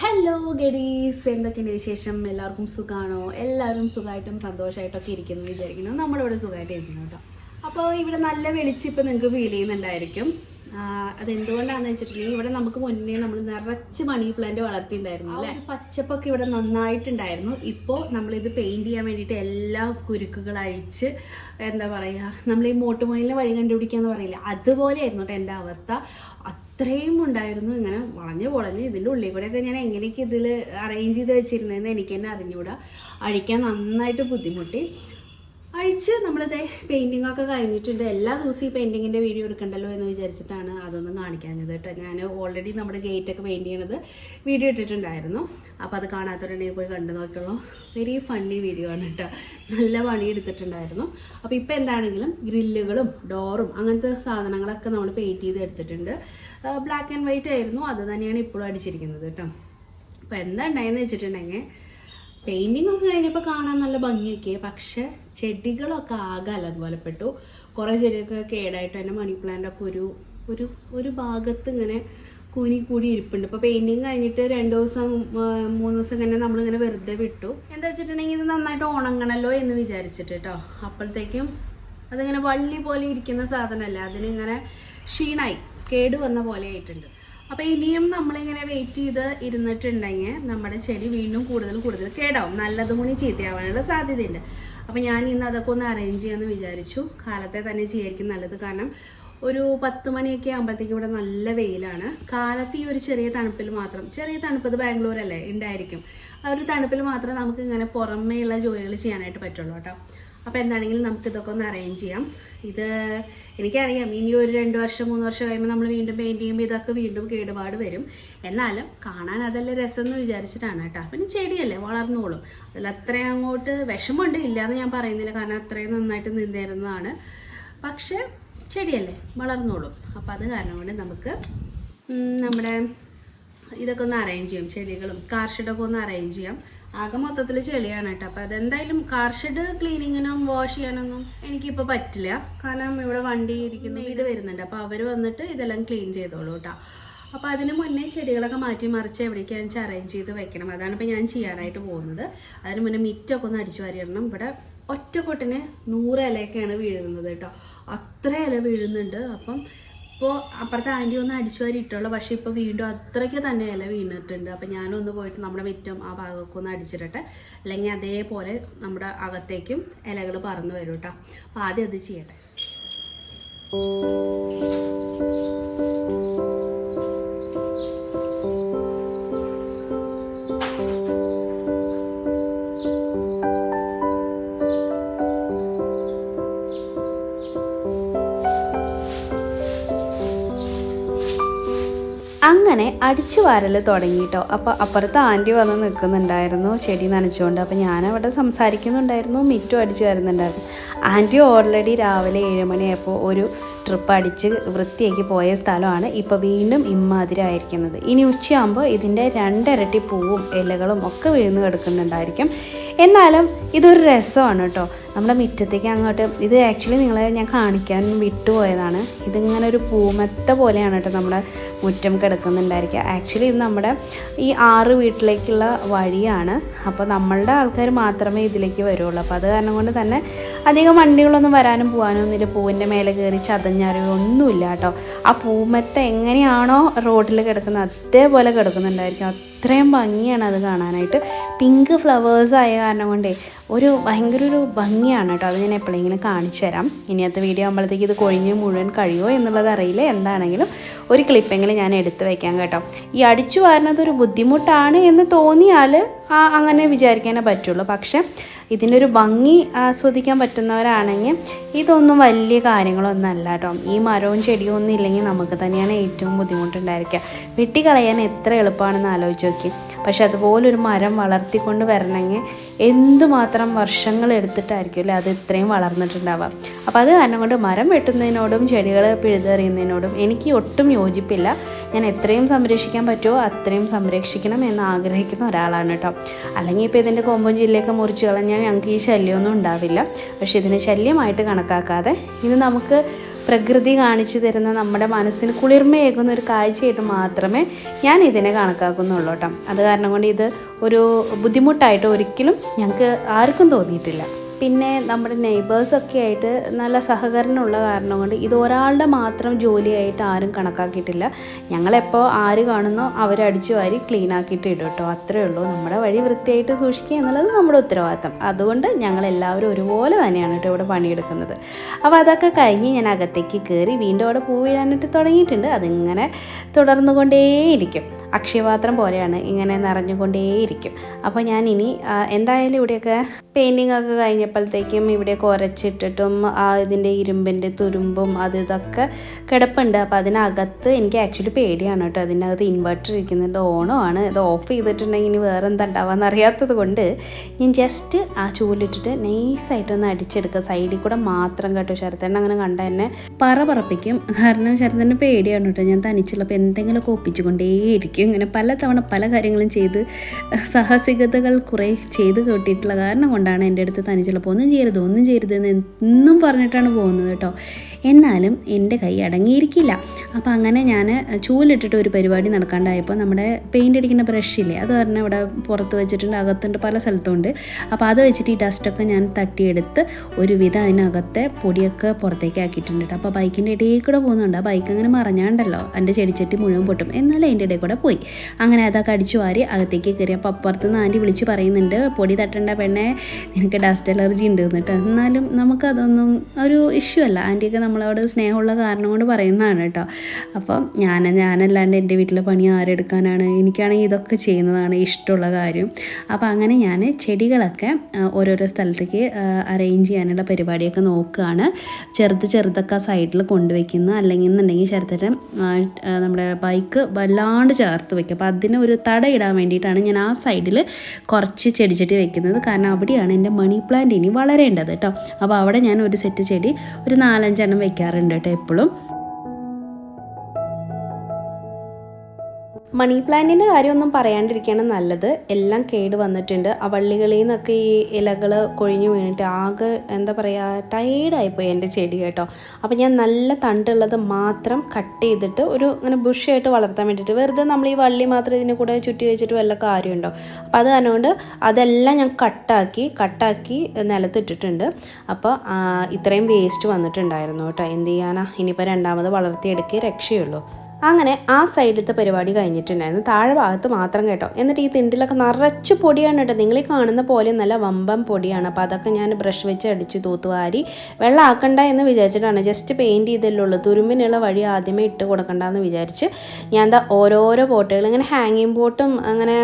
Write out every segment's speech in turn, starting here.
Hello ഗഡീസ് എന്തൊക്കെയുണ്ട് വിശേഷം? എല്ലാവർക്കും സുഖമാണോ എല്ലാവരും സുഖമായിട്ടും സന്തോഷമായിട്ടൊക്കെ ഇരിക്കുന്നു വിചാരിക്കുന്നു. നമ്മളിവിടെ സുഖമായിട്ട് ഇരിക്കുന്നു കേട്ടോ. അപ്പോൾ ഇവിടെ നല്ല വെളിച്ചം ഇപ്പം നിങ്ങൾക്ക് ഫീൽ ചെയ്യുന്നുണ്ടായിരിക്കും. അതെന്തുകൊണ്ടാണെന്ന് വെച്ചിട്ടുണ്ടെങ്കിൽ ഇവിടെ നമുക്ക് മുന്നേ നമ്മൾ നിറച്ച് മണി പ്ലാന്റ് വളർത്തിയിട്ടുണ്ടായിരുന്നു അല്ലേ? പച്ചപ്പൊക്കെ ഇവിടെ നന്നായിട്ടുണ്ടായിരുന്നു. ഇപ്പോൾ നമ്മളിത് പെയിന്റ് ചെയ്യാൻ വേണ്ടിയിട്ട് എല്ലാ കുരുക്കുകൾ അഴിച്ച് എന്താ പറയുക നമ്മൾ ഈ മോട്ടുമൊയിലിനെ വഴി കണ്ടുപിടിക്കുക എന്ന് പറയില്ല? അതുപോലെയായിരുന്നു കേട്ടോ എന്റെ അവസ്ഥ. അത്രയും ഉണ്ടായിരുന്നു. ഇങ്ങനെ വളഞ്ഞ് പൊളഞ്ഞ് ഇതിന്റെ ഉള്ളിൽ കൂടെയൊക്കെ ഞാൻ എങ്ങനെയൊക്കെ ഇതിൽ അറേഞ്ച് ചെയ്ത് വെച്ചിരുന്നതെന്ന് എനിക്ക് തന്നെ അറിഞ്ഞുകൂടാ. അഴിക്കാൻ നന്നായിട്ട് ബുദ്ധിമുട്ടി. അഴിച്ച് നമ്മളിത് പെയിന്റിങ്ങൊക്കെ കഴിഞ്ഞിട്ടുണ്ട്. എല്ലാ ദിവസവും ഈ പെയിന്റിങ്ങിന്റെ വീഡിയോ എടുക്കണ്ടല്ലോ എന്ന് വിചാരിച്ചിട്ടാണ് അതൊന്നും കാണിക്കാഞ്ഞത് കേട്ടോ. ഞാൻ ഓൾറെഡി നമ്മുടെ ഗേറ്റൊക്കെ പെയിന്റ് ചെയ്യണത് വീഡിയോ ഇട്ടിട്ടുണ്ടായിരുന്നു. അപ്പോൾ അത് കാണാത്തവരുണ്ടെങ്കിൽ പോയി കണ്ടു നോക്കിയുള്ളൂ വെരി ഫണ്ണി വീഡിയോ ആണ് കേട്ടോ. നല്ല പണി എടുത്തിട്ടുണ്ടായിരുന്നു. അപ്പോൾ ഇപ്പോൾ എന്താണെങ്കിലും ഗ്രില്ലുകളും ഡോറും അങ്ങനത്തെ സാധനങ്ങളൊക്കെ നമ്മൾ പെയിന്റ് ചെയ്ത് എടുത്തിട്ടുണ്ട്. ബ്ലാക്ക് ആൻഡ് വൈറ്റ് ആയിരുന്നു. അത് തന്നെയാണ് ഇപ്പോഴും അടിച്ചിരിക്കുന്നത് കേട്ടോ. അപ്പോൾ എന്താ ഉണ്ടായെന്ന് വെച്ചിട്ടുണ്ടെങ്കിൽ പെയിന്റിംഗ് ഒക്കെ കഴിഞ്ഞപ്പോൾ കാണാൻ നല്ല ഭംഗിയൊക്കെ പക്ഷെ ചെടികളൊക്കെ ആകെ അലങ്കോലപ്പെട്ടു. കുറേ ചെടിയൊക്കെ കേടായിട്ട് തന്നെ മണി പ്ലാന്റൊക്കെ ഒരു ഒരു ഒരു ഭാഗത്ത് ഇങ്ങനെ കൂനി കൂടി ഇരിപ്പുണ്ട്. ഇപ്പോൾ പെയിന്റിങ് കഴിഞ്ഞിട്ട് രണ്ട് ദിവസം മൂന്ന് ദിവസം ഇങ്ങനെ നമ്മളിങ്ങനെ വെറുതെ വിട്ടു. എന്താ വെച്ചിട്ടുണ്ടെങ്കിൽ ഇത് നന്നായിട്ട് ഉണങ്ങണല്ലോ എന്ന് വിചാരിച്ചിട്ട് കേട്ടോ. അപ്പോഴത്തേക്കും അതിങ്ങനെ വള്ളി പോലെ ഇരിക്കുന്ന സാധനമല്ല അതിനിങ്ങനെ ക്ഷീണായി. കേട് വന്ന പോലെ ആയിട്ടുണ്ട്. അപ്പോൾ ഇനിയും നമ്മളിങ്ങനെ വെയിറ്റ് ചെയ്ത് ഇരുന്നിട്ടുണ്ടെങ്കിൽ നമ്മുടെ ചെടി വീണ്ടും കൂടുതൽ കൂടുതൽ കേടാവും. നല്ലതും കൂടി ചീത്തയാവാനുള്ള സാധ്യതയുണ്ട്. അപ്പോൾ ഞാൻ ഇന്ന് അതൊക്കെ ഒന്ന് അറേഞ്ച് ചെയ്യാമെന്ന് വിചാരിച്ചു. കാലത്തെ തന്നെ ചെയ്യായിരിക്കും നല്ലത്. കാരണം ഒരു പത്ത് മണിയൊക്കെ ആകുമ്പോഴത്തേക്കും ഇവിടെ നല്ല വെയിലാണ്. കാലത്ത് ഈ ഒരു ചെറിയ തണുപ്പിൽ മാത്രം ചെറിയ തണുപ്പ് ഇത് ബാംഗ്ലൂരല്ലേ ഉണ്ടായിരിക്കും. ആ ഒരു തണുപ്പിൽ മാത്രമേ നമുക്ക് ഇങ്ങനെ പുറമേയുള്ള ജോലികൾ ചെയ്യാനായിട്ട് പറ്റുള്ളൂ കേട്ടോ. അപ്പോൾ എന്താണെങ്കിലും നമുക്ക് ഇതൊക്കെ ഒന്ന് അറേഞ്ച് ചെയ്യാം. ഇത് എനിക്കറിയാം ഇനി ഒരു രണ്ട് വർഷം മൂന്ന് വർഷം കഴിയുമ്പോൾ നമ്മൾ വീണ്ടും പെയിന്റ് ചെയ്യുമ്പോൾ ഇതൊക്കെ വീണ്ടും കേടുപാട് വരും. എന്നാലും കാണാൻ അതല്ല രസം എന്ന് വിചാരിച്ചിട്ടാണ് കേട്ടോ. പിന്നെ ചെടിയല്ലേ വളർന്നോളും. അതിൽ അത്രയും അങ്ങോട്ട് വിഷമമുണ്ട് ഇല്ലയെന്ന് ഞാൻ പറയുന്നില്ല. കാരണം അത്രയും നന്നായിട്ട് നിന്നിരുന്നതാണ്. പക്ഷേ ചെടിയല്ലേ വളർന്നോളും. അപ്പോൾ അത് കാരണം കൊണ്ട് നമുക്ക് നമ്മുടെ ഇതൊക്കെ ഒന്ന് അറേഞ്ച് ചെയ്യാം. ചെടികളും കാർ ഷെഡൊക്കെ ഒന്ന് അറേഞ്ച് ചെയ്യാം. ആകെ മൊത്തത്തിൽ ചെളിയാണ് കേട്ടോ. അപ്പോൾ അതെന്തായാലും കാർ ഷെഡ് ക്ലീനിങ്ങിനും വാഷ് ചെയ്യാനൊന്നും എനിക്കിപ്പോൾ പറ്റില്ല. കാരണം ഇവിടെ വണ്ടി ഇരിക്കുന്ന വീട് വരുന്നുണ്ട്. അപ്പോൾ അവർ വന്നിട്ട് ഇതെല്ലാം ക്ലീൻ ചെയ്തോളൂ കേട്ടോ. അപ്പോൾ അതിന് മുന്നേ ചെടികളൊക്കെ മാറ്റി മറിച്ച് എവിടേക്കാണെന്ന് വെച്ചാൽ അറേഞ്ച് ചെയ്ത് വെക്കണം. അതാണ് ഇപ്പോൾ ഞാൻ ചെയ്യാനായിട്ട് പോകുന്നത്. അതിന് മുന്നേ മിറ്റൊക്കെ ഒന്ന് അടിച്ചു വാരിയിടണം ഇവിടെ ഒറ്റ കൊട്ടിന് നൂറ് ഇലയൊക്കെയാണ് വീഴുന്നത് കേട്ടോ. അത്ര ഇല വീഴുന്നുണ്ട്. അപ്പം ഇപ്പോൾ അപ്പുറത്തെ ആന്റി ഒന്ന് അടിച്ചു വാരി ഇട്ടുള്ളൂ പക്ഷേ ഇപ്പോൾ വീണ്ടും അത്രയ്ക്ക് തന്നെ ഇല വീണിട്ടുണ്ട്. അപ്പം ഞാനൊന്ന് പോയിട്ട് നമ്മുടെ മിറ്റം ആ ഭാഗമൊക്കെ ഒന്ന് അടിച്ചിടട്ടെ. അല്ലെങ്കിൽ അതേപോലെ നമ്മുടെ അകത്തേക്കും ഇലകൾ പറന്ന് വരും കേട്ടോ. അപ്പോൾ ആദ്യം അത് ചെയ്യട്ടെ. അങ്ങനെ അടിച്ചു വാരൽ തുടങ്ങിയിട്ടോ അപ്പോൾ അപ്പുറത്ത് ആന്റി വന്ന് നിൽക്കുന്നുണ്ടായിരുന്നു ചെടി നനച്ചുകൊണ്ട്. അപ്പോൾ ഞാനവിടെ സംസാരിക്കുന്നുണ്ടായിരുന്നു മിറ്റും അടിച്ചു വരുന്നുണ്ടായിരുന്നു. ആന്റി ഓൾറെഡി രാവിലെ ഏഴ് മണിയായപ്പോൾ ഒരു ട്രിപ്പ് അടിച്ച് വൃത്തിയാക്കി പോയ സ്ഥലമാണ് ഇപ്പോൾ വീണ്ടും ഇമ്മാതിരി ആയിരിക്കുന്നത്. ഇനി ഉച്ചയാകുമ്പോൾ ഇതിന്റെ രണ്ടിരട്ടി പൂവും ഇലകളും ഒക്കെ വീണ് കിടക്കുന്നുണ്ടായിരിക്കും. എന്നാലും ഇതൊരു രസമാണ് കേട്ടോ. നമ്മുടെ മുറ്റത്തേക്ക് അങ്ങോട്ട് ഇത് ആക്ച്വലി നിങ്ങളെ ഞാൻ കാണിക്കാൻ വിട്ടുപോയതാണ്. ഇതിങ്ങനെ ഒരു പൂമത്ത പോലെയാണ് കേട്ടോ നമ്മുടെ മുറ്റം കിടക്കുന്നുണ്ടായിരിക്കുക. ആക്ച്വലി ഇത് നമ്മുടെ ഈ ആറ് വീട്ടിലേക്കുള്ള വഴിയാണ്. അപ്പോൾ നമ്മളുടെ ആൾക്കാർ മാത്രമേ ഇതിലേക്ക് വരുള്ളൂ. അപ്പോൾ അത് കാരണം കൊണ്ട് തന്നെ അധികം വണ്ടികളൊന്നും വരാനും പോകാനും ഒന്നുമില്ല. പൂവിന്റെ മേലെ കയറി ചതഞ്ഞറിയോ ഒന്നുമില്ല കേട്ടോ. ആ പൂമത്ത എങ്ങനെയാണോ റോഡിൽ കിടക്കുന്നത് അതേപോലെ കിടക്കുന്നുണ്ടായിരിക്കും. അത്രയും ഭംഗിയാണ് അത് കാണാനായിട്ട്. പിങ്ക് ഫ്ലവേഴ്സ് ആയ കാരണം കൊണ്ടേ ഒരു ഭയങ്കര ഒരു ഭംഗിയാണ് കേട്ടോ അത് ഞാൻ എപ്പോഴെങ്കിലും കാണിച്ചു തരാം. ഇനിയത്തെ വീഡിയോ ആകുമ്പോഴത്തേക്ക് ഇത് കൊഴിഞ്ഞ് മുഴുവൻ കഴിയുമോ എന്നുള്ളത് അറിയില്ല. എന്താണെങ്കിലും ഒരു ക്ലിപ്പെങ്കിലും ഞാൻ എടുത്ത് വയ്ക്കാം കേട്ടോ. ഈ അടിച്ചു വാരുന്നത് ഒരു ബുദ്ധിമുട്ടാണ് എന്ന് തോന്നിയാൽ അങ്ങനെ വിചാരിക്കാനേ പറ്റുള്ളൂ. പക്ഷേ ഇതിന്റെ ഒരു ഭംഗി ആസ്വദിക്കാൻ പറ്റുന്നവരാണെങ്കിൽ ഇതൊന്നും വലിയ കാര്യങ്ങളൊന്നും അല്ല കേട്ടോ. ഈ മരവും ചെടിയും ഒന്നും ഇല്ലെങ്കിൽ നമുക്ക് തന്നെയാണ് ഏറ്റവും ബുദ്ധിമുട്ടുണ്ടായിരിക്കുക. വെട്ടിക്കളയാൻ എത്ര എളുപ്പമാണെന്ന് ആലോചിച്ച് നോക്കി പക്ഷെ അതുപോലൊരു മരം വളർത്തിക്കൊണ്ട് വരണമെങ്കിൽ എന്തുമാത്രം വർഷങ്ങൾ എടുത്തിട്ടായിരിക്കും അല്ലേ? അത് ഇത്രയും വളർന്നിട്ടുണ്ടാവുക. അപ്പോൾ അത് കാരണം കൊണ്ട് മരം വെട്ടുന്നതിനോടും ചെടികൾ പിഴുതെറിയുന്നതിനോടും എനിക്ക് ഒട്ടും യോജിപ്പില്ല. ഞാൻ എത്രയും സംരക്ഷിക്കാൻ പറ്റുമോ അത്രയും സംരക്ഷിക്കണം എന്ന് ആഗ്രഹിക്കുന്ന ഒരാളാണ് കേട്ടോ. അല്ലെങ്കിൽ ഇപ്പോൾ ഇതിന്റെ കൊമ്പും ജില്ലയൊക്കെ മുറിച്ച് കളഞ്ഞാൽ ഞങ്ങൾക്ക് ഈ ശല്യമൊന്നും ഉണ്ടാവില്ല. പക്ഷേ ഇതിന് ശല്യമായിട്ട് കണക്കാക്കാതെ ഇത് നമുക്ക് പ്രകൃതി കാണിച്ചു തരുന്ന നമ്മുടെ മനസ്സിന് കുളിർമയേകുന്ന ഒരു കാഴ്ചയായിട്ട് മാത്രമേ ഞാൻ ഇതിനെ കണക്കാക്കുന്നുള്ളൂ കേട്ടോ. അത് കാരണം കൊണ്ട് ഇത് ഒരു ബുദ്ധിമുട്ടായിട്ട് ഒരിക്കലും ഞങ്ങൾക്ക് ആർക്കും തോന്നിയിട്ടില്ല. പിന്നെ നമ്മുടെ നെയ്ബേഴ്സൊക്കെ ആയിട്ട് നല്ല സഹകരണമുള്ള കാരണം കൊണ്ട് ഇത് ഒരാളുടെ മാത്രം ജോലിയായിട്ട് ആരും കണക്കാക്കിയിട്ടില്ല. ഞങ്ങളെപ്പോൾ ആര് കാണുന്നോ അവരടിച്ചു വാരി ക്ലീൻ ആക്കിയിട്ട് ഇടും കേട്ടോ. അത്രേ ഉള്ളൂ. നമ്മുടെ വഴി വൃത്തിയായിട്ട് സൂക്ഷിക്കുക എന്നുള്ളത് നമ്മുടെ ഉത്തരവാദിത്തം. അതുകൊണ്ട് ഞങ്ങൾ എല്ലാവരും ഒരുപോലെ തന്നെയാണ് കേട്ടോ ഇവിടെ പണിയെടുക്കുന്നത്. അപ്പോൾ അതൊക്കെ കഴിഞ്ഞ് ഞാൻ അകത്തേക്ക് കയറി വീണ്ടും അവിടെ പൂ വീഴാനായിട്ട് തുടങ്ങിയിട്ടുണ്ട്. അതിങ്ങനെ തുടർന്നു അക്ഷയപാത്രം പോലെയാണ് ഇങ്ങനെ നിറഞ്ഞുകൊണ്ടേയിരിക്കും. അപ്പോൾ ഞാൻ ഇനി എന്തായാലും ഇവിടെയൊക്കെ പെയിന്റിങ് ഒക്കെ കഴിഞ്ഞപ്പോഴത്തേക്കും ഇവിടെ കുറച്ചിട്ടിട്ടും ആ ഇതിന്റെ ഇരുമ്പിന്റെ തുരുമ്പും അത് ഇതൊക്കെ കിടപ്പുണ്ട്. അപ്പോൾ അതിനകത്ത് എനിക്ക് ആക്ച്വലി പേടിയാണ് കേട്ടോ. അതിനകത്ത് ഇൻവെർട്ടർ ഇരിക്കുന്നുണ്ട് ഓണോ ആണ് ഇത് ഓഫ് ചെയ്തിട്ടുണ്ടെങ്കിൽ ഇനി വേറെ എന്താ ഉണ്ടാവാന്ന് അറിയാത്തത് കൊണ്ട് ഞാൻ ജസ്റ്റ് ആ ചൂലിട്ടിട്ട് നൈസായിട്ടൊന്ന് അടിച്ചെടുക്കുക. സൈഡിൽ കൂടെ മാത്രം കേട്ടോ. ശരത്തേണ്ണ അങ്ങനെ കണ്ട എന്നെ പറ പറപ്പിക്കും. കാരണം ശരത്തേണ്ണ പേടിയാണ് കേട്ടോ. ഞാൻ തനിച്ചുള്ളപ്പോൾ എന്തെങ്കിലുമൊക്കെ ഒപ്പിച്ചുകൊണ്ടേയിരിക്കും. ഇങ്ങനെ പലതവണ പല കാര്യങ്ങളും ചെയ്ത് സാഹസികതകൾ കുറേ ചെയ്ത് കേട്ടിട്ടുള്ള കാരണം കൊണ്ടാണ് എന്റെ അടുത്ത് തനിച്ചുള്ളപ്പോൾ ഒന്നും ചെയ്യരുത് ഒന്നും ചെയ്യരുത് എന്ന് എന്നും പറഞ്ഞിട്ടാണ് പോകുന്നത് കേട്ടോ. എന്നാലും എന്റെ കൈ അടങ്ങിയിരിക്കില്ല. അപ്പോൾ അങ്ങനെ ഞാൻ ചൂലിട്ടിട്ട് ഒരു പരിപാടി നടക്കാണ്ടായപ്പോൾ നമ്മുടെ പെയിന്റ് അടിക്കുന്ന ബ്രഷില്ലേ അത് പറഞ്ഞാൽ ഇവിടെ പുറത്ത് വെച്ചിട്ടുണ്ട് അകത്തുണ്ട് പല സ്ഥലത്തുണ്ട്. അപ്പോൾ അത് വെച്ചിട്ട് ഈ ഡസ്റ്റൊക്കെ ഞാൻ തട്ടിയെടുത്ത് ഒരുവിധം അതിനകത്തെ പൊടിയൊക്കെ പുറത്തേക്ക് ആക്കിയിട്ടുണ്ട് കേട്ടോ. അപ്പോൾ ബൈക്കിന്റെ ഇടയിൽ കൂടെ പോകുന്നുണ്ട്. ആ ബൈക്ക് അങ്ങനെ മറഞ്ഞാണ്ടല്ലോ എന്റെ ചെടിച്ചട്ടി മുഴുവൻ പൊട്ടും. എന്നാലും അതിന്റെ ഇടയിൽ കൂടെ പോയി. അങ്ങനെ അതൊക്കെ അടിച്ചു വാരി അകത്തേക്ക് കയറി. അപ്പോൾ അപ്പുറത്ത് നിന്ന് ആന്റി വിളിച്ച് പറയുന്നുണ്ട് പൊടി തട്ടേണ്ട പെണ്ണെ നിനക്ക് ഡസ്റ്റ് അലർജി ഉണ്ട് എന്നിട്ട് എന്നാലും നമുക്കതൊന്നും ഒരു ഇഷ്യൂ അല്ല. ആന്റിയൊക്കെ നമ്മളോട് സ്നേഹമുള്ള കാരണം കൊണ്ട് പറയുന്നതാണ് കേട്ടോ. അപ്പം ഞാൻ ഞാനല്ലാണ്ട് എന്റെ വീട്ടിലെ പണി ആരെടുക്കാനാണ്? എനിക്കാണെങ്കിൽ ഇതൊക്കെ ചെയ്യുന്നതാണ് ഇഷ്ടമുള്ള കാര്യം. അപ്പോൾ അങ്ങനെ ഞാൻ ചെടികളൊക്കെ ഓരോരോ സ്ഥലത്തേക്ക് അറേഞ്ച് ചെയ്യാനുള്ള പരിപാടിയൊക്കെ നോക്കുകയാണ്. ചെറുത് ചെറുതൊക്കെ സൈഡിൽ കൊണ്ടുവയ്ക്കുന്നു അല്ലെങ്കിൽ എന്നുണ്ടെങ്കിൽ ചെറുതരം നമ്മുടെ ബൈക്ക് വല്ലാണ്ട് ചേർത്ത് വയ്ക്കും അപ്പോൾ അതിന് ഒരു തട ഇടാൻ വേണ്ടിയിട്ടാണ് ഞാൻ ആ സൈഡിൽ കുറച്ച് ചെടി ചെടി വെക്കുന്നത്. കാരണം അവിടെയാണ് എന്റെ മണി പ്ലാന്റ് ഇനി വളരേണ്ടത് കേട്ടോ. അപ്പോൾ അവിടെ ഞാൻ ഒരു സെറ്റ് ചെടി ഒരു നാലഞ്ചെണ്ണം വെക്കാറുണ്ട് കേട്ടോ എപ്പോഴും മണി പ്ലാന്റിന്റെ കാര്യമൊന്നും പറയാണ്ടിരിക്കുകയാണ് നല്ലത്. എല്ലാം കേട് വന്നിട്ടുണ്ട്. ആ വള്ളികളിൽ നിന്നൊക്കെ ഈ ഇലകൾ കൊഴിഞ്ഞു വീണിട്ട് ആകെ എന്താ പറയുക ടയേർഡായിപ്പോയി എന്റെ ചെടി കേട്ടോ. അപ്പോൾ ഞാൻ നല്ല തണ്ടുള്ളത് മാത്രം കട്ട് ചെയ്തിട്ട് ഒരു ഇങ്ങനെ ബുഷായിട്ട് വളർത്താൻ വേണ്ടിയിട്ട് വെറുതെ നമ്മൾ ഈ വള്ളി മാത്രം ഇതിന്റെ കൂടെ ചുറ്റി വെച്ചിട്ട് വല്ല കാര്യമുണ്ടോ? അപ്പോൾ അത് കാരണം അതെല്ലാം ഞാൻ കട്ടാക്കി കട്ടാക്കി നിലത്തിട്ടിട്ടുണ്ട്. അപ്പോൾ ഇത്രയും വേസ്റ്റ് വന്നിട്ടുണ്ടായിരുന്നു കേട്ടോ. എന്ത് ചെയ്യാനാ? ഇനിയിപ്പോൾ രണ്ടാമത് വളർത്തിയെടുക്കേ രക്ഷയുള്ളൂ. അങ്ങനെ ആ സൈഡിലത്തെ പരിപാടി കഴിഞ്ഞിട്ടുണ്ടായിരുന്നു. താഴെ ഭാഗത്ത് മാത്രം കേട്ടോ. എന്നിട്ട് ഈ തിണ്ടിലൊക്കെ നിറച്ച് പൊടിയാണ് കേട്ടോ. നിങ്ങൾ ഈ കാണുന്ന പോലെ നല്ല വമ്പം പൊടിയാണ്. അപ്പോൾ അതൊക്കെ ഞാൻ ബ്രഷ് വെച്ച് അടിച്ച് തൂത്തുവാരി വെള്ളം ആക്കണ്ട എന്ന് വിചാരിച്ചിട്ടാണ്. ജസ്റ്റ് പെയിന്റ് ചെയ്തല്ലേ ഉള്ളൂ. തുരുമ്പിനുള്ള വഴി ആദ്യമേ ഇട്ട് കൊടുക്കണ്ടെന്ന് വിചാരിച്ച് ഞാൻ എന്താ ഓരോരോ ബോട്ടുകൾ ഇങ്ങനെ ഹാങ്ങിങ് ബോട്ടും അങ്ങനെ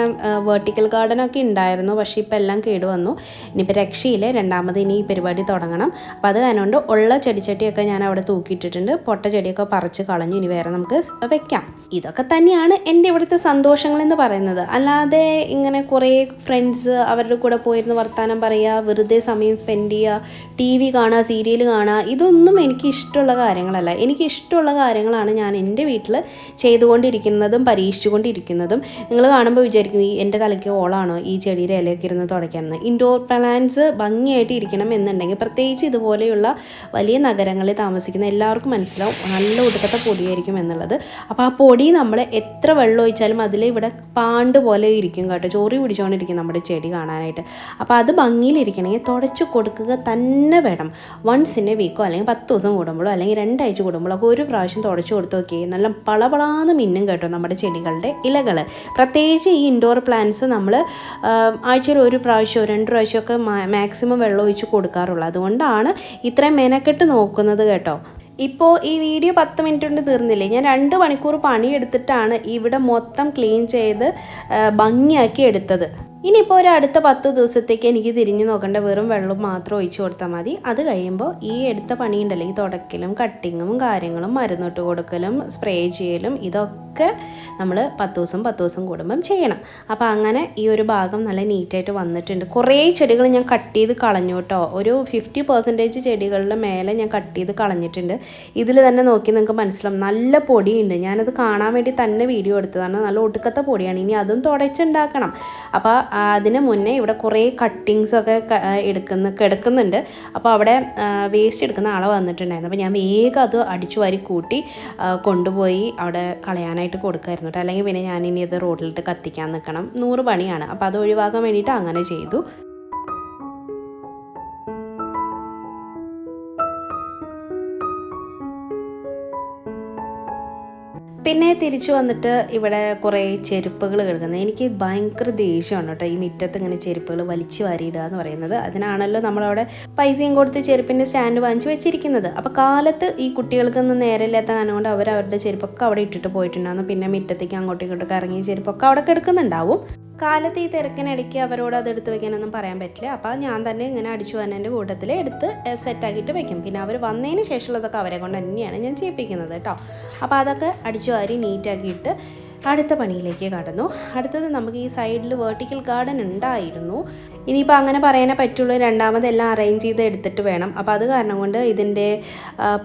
വേർട്ടിക്കൽ ഗാർഡനൊക്കെ ഉണ്ടായിരുന്നു. പക്ഷേ ഇപ്പോൾ എല്ലാം കേട് വന്നു. ഇനിയിപ്പോൾ രക്ഷയില്ലേ. രണ്ടാമത് ഇനി ഈ പരിപാടി തുടങ്ങണം. അപ്പോൾ അത് കാരണം ഉള്ള ചെടിച്ചട്ടിയൊക്കെ ഞാൻ അവിടെ തൂക്കിയിട്ടിട്ടുണ്ട്. പൊട്ട ചെടിയൊക്കെ പറിച്ച് കളഞ്ഞു. ഇനി വേറെ നമുക്ക് വെക്കാം. ഇതൊക്കെ തന്നെയാണ് എന്റെ ഇവിടുത്തെ സന്തോഷങ്ങൾ എന്ന് പറയുന്നത്. അല്ലാതെ ഇങ്ങനെ കുറേ ഫ്രണ്ട്സ് അവരുടെ കൂടെ പോയിരുന്ന് വർത്തമാനം പറയുക വെറുതെ സമയം സ്പെൻഡ് ചെയ്യുക ടി വി കാണുക സീരിയൽ കാണുക ഇതൊന്നും എനിക്ക് ഇഷ്ടമുള്ള കാര്യങ്ങളല്ല. എനിക്ക് ഇഷ്ടമുള്ള കാര്യങ്ങളാണ് ഞാൻ എന്റെ വീട്ടിൽ ചെയ്തുകൊണ്ടിരിക്കുന്നതും പരീക്ഷിച്ചുകൊണ്ടിരിക്കുന്നതും. നിങ്ങൾ കാണുമ്പോൾ വിചാരിക്കും ഈ എന്റെ തലയ്ക്ക് ഓളാണോ ഈ ചെടിയുടെ ഇലയൊക്കെ ഇരുന്ന് തുടയ്ക്കുന്നത്? ഇൻഡോർ പ്ലാന്റ്സ് ഭംഗിയായിട്ട് ഇരിക്കണം എന്നുണ്ടെങ്കിൽ പ്രത്യേകിച്ച് ഇതുപോലെയുള്ള വലിയ നഗരങ്ങളിൽ താമസിക്കുന്ന എല്ലാവർക്കും മനസ്സിലാവും നല്ല ഒടുക്കത്തെ പൊടിയായിരിക്കും എന്നുള്ളത്. അപ്പോൾ ആ പൊടി നമ്മൾ എത്ര വെള്ളം ഒഴിച്ചാലും അതിൽ ഇവിടെ പാണ്ട് പോലെ ഇരിക്കും കേട്ടോ. ചോറി പിടിച്ചുകൊണ്ടിരിക്കും നമ്മുടെ ചെടി കാണാനായിട്ട്. അപ്പോൾ അത് ഭംഗിയിലിരിക്കണമെങ്കിൽ തുടച്ച് കൊടുക്കുക തന്നെ വേണം. വൺസ് ഇൻ എ വീക്കോ അല്ലെങ്കിൽ പത്ത് ദിവസം കൂടുമ്പോഴോ അല്ലെങ്കിൽ രണ്ടാഴ്ച കൂടുമ്പോഴോ ഒക്കെ ഒരു പ്രാവശ്യം തുടച്ച് കൊടുത്ത് നോക്കി നല്ല പളപളാന്ന് മിന്നും കേട്ടോ നമ്മുടെ ചെടികളുടെ ഇലകൾ പ്രത്യേകിച്ച് ഈ ഇൻഡോർ പ്ലാന്റ്സ് നമ്മൾ ആഴ്ചയിൽ ഒരു പ്രാവശ്യം രണ്ട് പ്രാവശ്യമൊക്കെ മാക്സിമം വെള്ളം ഒഴിച്ച് കൊടുക്കാറുള്ളൂ. അതുകൊണ്ടാണ് ഇത്രയും മെനക്കെട്ട് നോക്കുന്നത് കേട്ടോ. ഇപ്പോൾ ഈ വീഡിയോ പത്ത് മിനിറ്റ് കൊണ്ട് തീർന്നില്ലേ? ഞാൻ രണ്ട് മണിക്കൂർ പണിയെടുത്തിട്ടാണ് ഇവിടെ മൊത്തം ക്ലീൻ ചെയ്ത് ഭംഗിയാക്കി എടുത്തത്. ഇനിയിപ്പോൾ ഒരു അടുത്ത പത്ത് ദിവസത്തേക്ക് എനിക്ക് തിരിഞ്ഞു നോക്കേണ്ട വെറും വെള്ളം മാത്രം ഒഴിച്ചു കൊടുത്താൽ മതി. അത് കഴിയുമ്പോൾ ഈ എടുത്ത പണിയുണ്ടല്ലോ ഈ തുടക്കലും കട്ടിങ്ങും കാര്യങ്ങളും മരുന്നിട്ട് കൊടുക്കലും സ്പ്രേ ചെയ്യലും ഇതൊക്കെ നമ്മൾ പത്ത് ദിവസം പത്ത് ദിവസം കൂടുമ്പം ചെയ്യണം. അപ്പോൾ അങ്ങനെ ഈ ഒരു ഭാഗം നല്ല നീറ്റായിട്ട് വന്നിട്ടുണ്ട്. കുറേ ചെടികൾ ഞാൻ കട്ട് ചെയ്ത് കളഞ്ഞു കേട്ടോ ഒരു ഫിഫ്റ്റി പെർസെന്റേജ് ചെടികളുടെ മേലെ ഞാൻ കട്ട് ചെയ്ത് കളഞ്ഞിട്ടുണ്ട്. ഇതിൽ തന്നെ നോക്കി നിങ്ങൾക്ക് മനസ്സിലാവും. നല്ല പൊടിയുണ്ട്. ഞാനത് കാണാൻ വേണ്ടി തന്നെ വീഡിയോ എടുത്തതാണ്. നല്ല ഒടുക്കത്തെ പൊടിയാണ്. ഇനി അതും തുടച്ചുണ്ടാക്കണം. അപ്പോൾ അതിന് മുന്നേ ഇവിടെ കുറേ കട്ടിങ്സൊക്കെ എടുക്കുന്ന കിടക്കുന്നുണ്ട്. അപ്പോൾ അവിടെ വേസ്റ്റ് എടുക്കുന്ന ആളെ വന്നിട്ടുണ്ടായിരുന്നു. അപ്പോൾ ഞാൻ വേഗം അത് അടിച്ചു വാരി കൂട്ടി കൊണ്ടുപോയി അവിടെ കളയാനായിട്ട് കൊടുക്കുമായിരുന്നു കേട്ടോ. അല്ലെങ്കിൽ പിന്നെ ഞാൻ ഇനി ഇത് റോഡിലിട്ട് കത്തിക്കാൻ നിൽക്കണം നൂറ് പണിയാണ്. അപ്പോൾ അത് ഒഴിവാക്കാൻ വേണ്ടിയിട്ട് അങ്ങനെ ചെയ്തു. പിന്നെ തിരിച്ചു വന്നിട്ട് ഇവിടെ കുറേ ചെരുപ്പുകൾ കിടക്കുന്നത് എനിക്ക് ഭയങ്കര ദേഷ്യമാണ് കേട്ടോ ഈ മുറ്റത്ത് ഇങ്ങനെ ചെരുപ്പുകൾ വലിച്ചു വാരിയിടുക എന്ന് പറയുന്നത്. അതിനാണല്ലോ നമ്മളവിടെ പൈസയും കൊടുത്ത് ചെരുപ്പിന്റെ സ്റ്റാൻഡ് വാങ്ങിച്ച് വെച്ചിരിക്കുന്നത്. അപ്പോൾ കാലത്ത് ഈ കുട്ടികൾക്കൊന്നും നേരമില്ലാത്ത കാരണം കൊണ്ട് അവർ അവരുടെ ചെരുപ്പൊക്കെ അവിടെ ഇട്ടിട്ട് പോയിട്ടുണ്ടായിരുന്നു പിന്നെ മുറ്റത്തേക്ക് അങ്ങോട്ടും ഇങ്ങോട്ടൊക്കെ ഇറങ്ങിയ ചെരുപ്പൊക്കെ അവിടെ കിടക്കുന്നുണ്ടാവും. കാലത്ത് ഈ തിരക്കിനിടയ്ക്ക് അവരോട് അത് എടുത്ത് വെക്കാനൊന്നും പറയാൻ പറ്റില്ല. അപ്പോൾ ഞാൻ തന്നെ ഇങ്ങനെ അടിച്ചു വന്നതിന്റെ കൂട്ടത്തിൽ എടുത്ത് സെറ്റാക്കിയിട്ട് വെക്കും. പിന്നെ അവർ വന്നതിന് ശേഷമുള്ളതൊക്കെ അവരെ കൊണ്ട് തന്നെയാണ് ഞാൻ ചെയ്യിപ്പിക്കുന്നത് കേട്ടോ. അപ്പോൾ അതൊക്കെ അടിച്ചു വാരി നീറ്റാക്കിയിട്ട് അടുത്ത പണിയിലേക്ക് കടന്നു. അടുത്തത് നമുക്ക് ഈ സൈഡിൽ വേർട്ടിക്കൽ ഗാർഡൻ ഉണ്ടായിരുന്നു. ഇനിയിപ്പോൾ അങ്ങനെ പറയാനേ പറ്റുള്ളൂ. രണ്ടാമതെല്ലാം അറേഞ്ച് ചെയ്ത് എടുത്തിട്ട് വേണം. അപ്പോൾ അത് കാരണം കൊണ്ട് ഇതിന്റെ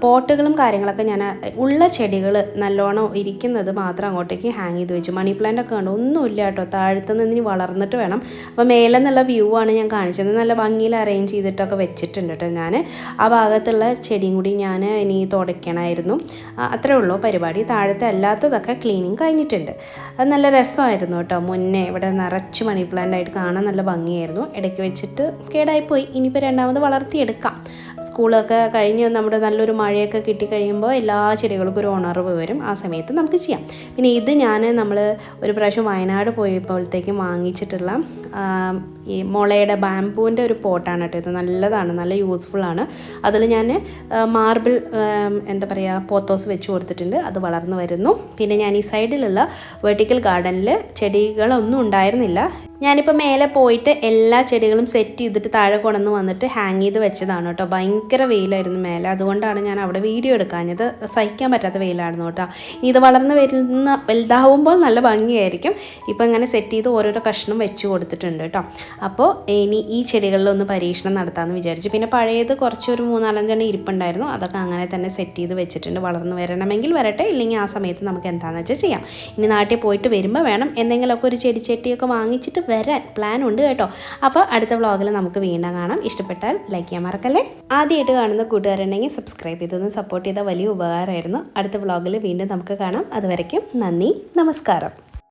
പോട്ടുകളും കാര്യങ്ങളൊക്കെ ഞാൻ ഉള്ള ചെടികൾ നല്ലോണം ഇരിക്കുന്നത് മാത്രം അങ്ങോട്ടേക്ക് ഹാങ് ചെയ്ത് വെച്ചു. മണി പ്ലാന്റ് ഒക്കെ കണ്ടു? ഒന്നുമില്ല കേട്ടോ. താഴത്തു നിന്ന് ഇനി വളർന്നിട്ട് വേണം. അപ്പോൾ മേലെ നിന്നുള്ള വ്യൂ ആണ് ഞാൻ കാണിച്ചത്. നല്ല ഭംഗിയിൽ അറേഞ്ച് ചെയ്തിട്ടൊക്കെ വെച്ചിട്ടുണ്ട് കേട്ടോ ഞാൻ ആ ഭാഗത്തുള്ള ചെടിയും കൂടി ഞാൻ ഇനി തുടയ്ക്കണമായിരുന്നു അത്രേ ഉള്ളൂ പരിപാടി. താഴത്തെ അല്ലാത്തതൊക്കെ ക്ലീനിങ് കഴിഞ്ഞിട്ടുണ്ട്. അത് നല്ല രസമായിരുന്നു കേട്ടോ. മുന്നേ ഇവിടെ നിറച്ച് മണി പ്ലാന്റ് ആയിട്ട് കാണാൻ നല്ല ഭംഗിയായിരുന്നു. ഇടയ്ക്ക് വെച്ചിട്ട് കേടായിപ്പോയി. ഇനിയിപ്പോൾ രണ്ടാമത് വളർത്തിയെടുക്കാം. സ്കൂളൊക്കെ കഴിഞ്ഞ് നമ്മുടെ നല്ലൊരു മഴയൊക്കെ കിട്ടിക്കഴിയുമ്പോൾ എല്ലാ ചെടികൾക്കും ഒരു ഉണർവ് വരും. ആ സമയത്ത് നമുക്ക് ചെയ്യാം. പിന്നെ ഇത് ഞാൻ നമ്മൾ ഒരു പ്രാവശ്യം വയനാട് പോയപ്പോഴത്തേക്കും വാങ്ങിച്ചിട്ടുള്ള ഈ മുളയുടെ ബാംബൂവിന്റെ ഒരു പോട്ടാണ് കേട്ടോ ഇത്. നല്ലതാണ് നല്ല യൂസ്ഫുള്ളാണ് അതിൽ ഞാൻ മാർബിൾ എന്താ പറയുക പോത്തോസ് വെച്ച് കൊടുത്തിട്ടുണ്ട്. അത് വളർന്നു വരുന്നു. പിന്നെ ഞാൻ ഈ സൈഡിലുള്ള വെർട്ടിക്കൽ ഗാർഡനിൽ ചെടികളൊന്നും ഉണ്ടായിരുന്നില്ല. ഞാനിപ്പോൾ മേലെ പോയിട്ട് എല്ലാ ചെടികളും സെറ്റ് ചെയ്തിട്ട് താഴെ കൊണ്ടുവന്ന് വന്നിട്ട് ഹാങ് ചെയ്ത് വെച്ചതാണ് കേട്ടോ. ഭയങ്കര വെയിലായിരുന്നു മേലെ. അതുകൊണ്ടാണ് ഞാൻ അവിടെ വീഡിയോ എടുക്കാഞ്ഞത്. സഹിക്കാൻ പറ്റാത്ത വെയിലായിരുന്നു കേട്ടോ. ഇത് വളർന്ന് വരുന്ന വലുതാവുമ്പോൾ നല്ല ഭംഗിയായിരിക്കും. ഇപ്പോൾ ഇങ്ങനെ സെറ്റ് ചെയ്ത് ഓരോരോ കഷ്ണം വെച്ച് കൊടുത്തിട്ടുണ്ട് കേട്ടോ. അപ്പോൾ ഇനി ഈ ചെടികളിലൊന്ന് പരീക്ഷണം നടത്താമെന്ന് വിചാരിച്ചു. പിന്നെ പഴയത് കുറച്ചൊരു മൂന്നാലഞ്ചെണ്ണം ഇരിപ്പുണ്ടായിരുന്നു. അതൊക്കെ അങ്ങനെ തന്നെ സെറ്റ് ചെയ്ത് വെച്ചിട്ടുണ്ട്. വളർന്ന് വരണമെങ്കിൽ വരട്ടെ. ഇല്ലെങ്കിൽ ആ സമയത്ത് നമുക്ക് എന്താണെന്ന് വെച്ചാൽ ചെയ്യാം. ഇനി നാട്ടിൽ പോയിട്ട് വരുമ്പോൾ വേണം. എന്തെങ്കിലുമൊക്കെ ഒരു ചെടിച്ചട്ടിയൊക്കെ വാങ്ങിച്ചിട്ട് വരാൻ പ്ലാൻ ഉണ്ട് കേട്ടോ. അപ്പോൾ അടുത്ത വ്ളോഗിൽ നമുക്ക് വീണ്ടും കാണാം. ഇഷ്ടപ്പെട്ടാൽ ലൈക്ക് ചെയ്യാൻ മറക്കല്ലേ? ആദ്യമായിട്ട് കാണുന്ന കൂട്ടുകാരുണ്ടെങ്കിൽ സബ്സ്ക്രൈബ് ചെയ്തൊന്ന് സപ്പോർട്ട് ചെയ്താൽ വലിയ ഉപകാരമായിരുന്നു. അടുത്ത വ്ളോഗിൽ വീണ്ടും നമുക്ക് കാണാം. അതുവരയ്ക്കും നന്ദി നമസ്കാരം.